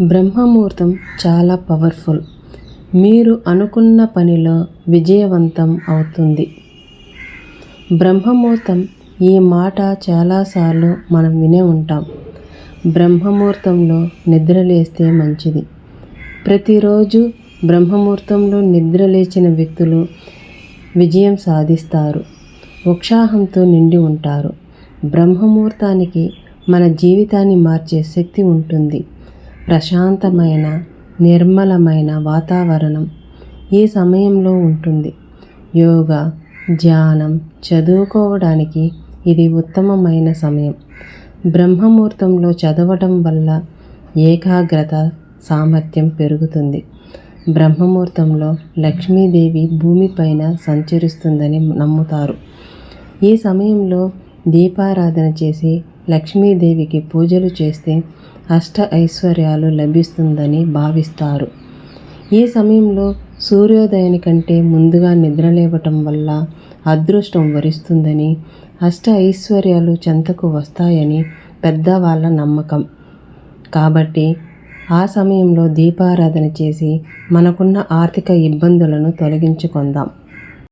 బ్రహ్మముహూర్తం చాలా పవర్ఫుల్. మీరు అనుకున్న పనిలో విజయవంతం అవుతుంది. బ్రహ్మముహూర్తం ఈ మాట చాలాసార్లు మనం వినే ఉంటాం. బ్రహ్మముహూర్తంలో నిద్రలేస్తే మంచిది. ప్రతిరోజు బ్రహ్మముహూర్తంలో నిద్ర లేచిన వ్యక్తులు విజయం సాధిస్తారు. ఉత్సాహంతో నిండి ఉంటారు. బ్రహ్మముహూర్తానికి మన జీవితాన్ని మార్చే శక్తి ఉంటుంది. ప్రశాంతమైన నిర్మలమైన వాతావరణం ఈ సమయంలో ఉంటుంది. యోగా ధ్యానం చదువుకోవడానికి ఇది ఉత్తమమైన సమయం. బ్రహ్మముహూర్తంలో చదవటం వల్ల ఏకాగ్రత సామర్థ్యం పెరుగుతుంది. బ్రహ్మముహూర్తంలో లక్ష్మీదేవి భూమిపైన సంచరిస్తుందని నమ్ముతారు. ఈ సమయంలో దీపారాధన చేసి లక్ష్మీదేవికి పూజలు చేస్తే అష్ట ఐశ్వర్యాలు లభిస్తుందని భావిస్తారు. ఈ సమయంలో సూర్యోదయానికంటే ముందుగా నిద్రలేవటం వల్ల అదృష్టం వరిస్తుందని అష్ట ఐశ్వర్యాలు చెంతకు వస్తాయని పెద్దవాళ్ళ నమ్మకం. కాబట్టి ఆ సమయంలో దీపారాధన చేసి మనకున్న ఆర్థిక ఇబ్బందులను తొలగించుకుందాం.